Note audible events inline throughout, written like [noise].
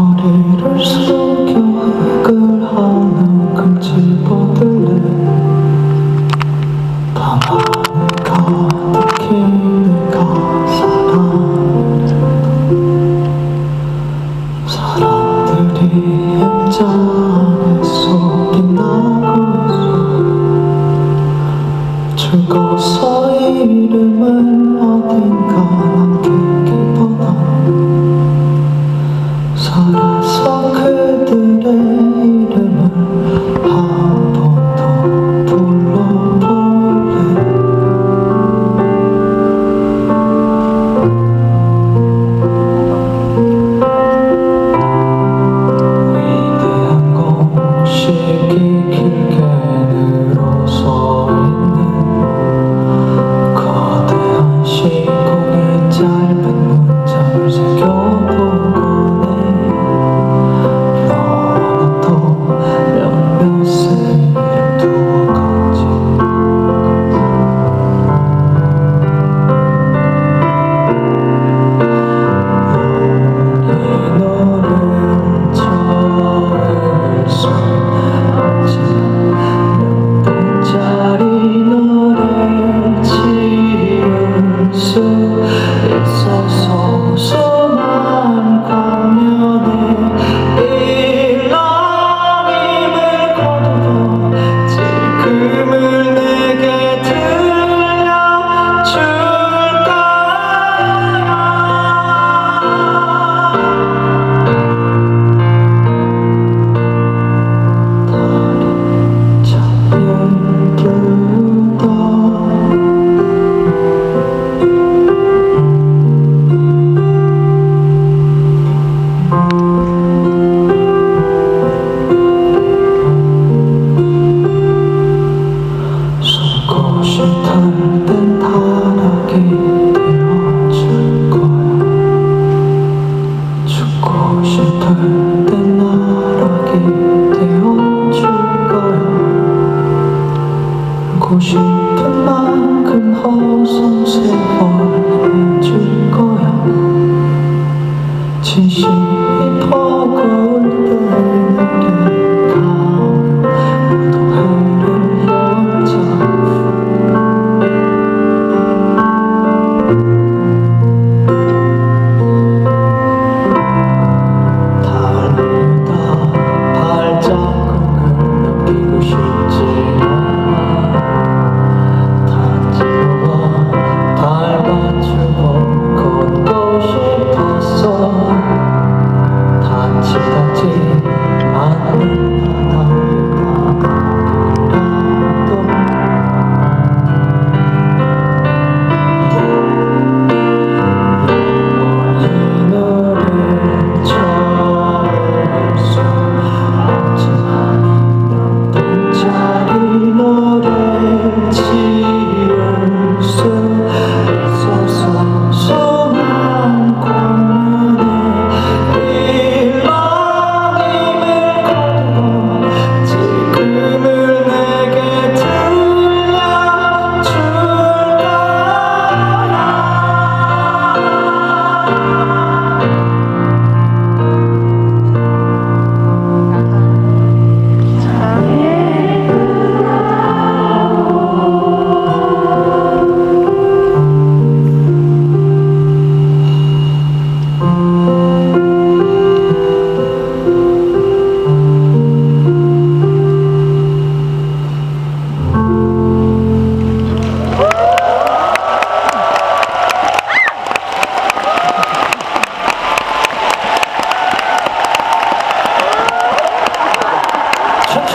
허리를 숙여 흙을 하는 금 집어들래 밤하늘 가득히 내가 사랑 사람들이 액자 안에 속이 나고 있어. 죽었어 It's so, so, so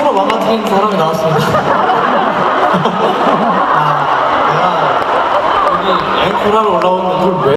처음으로 망가뜨린 사람이 나왔습니다. [laughs] 아, 내가 여기 앵콜하러 올라오는 걸 왜?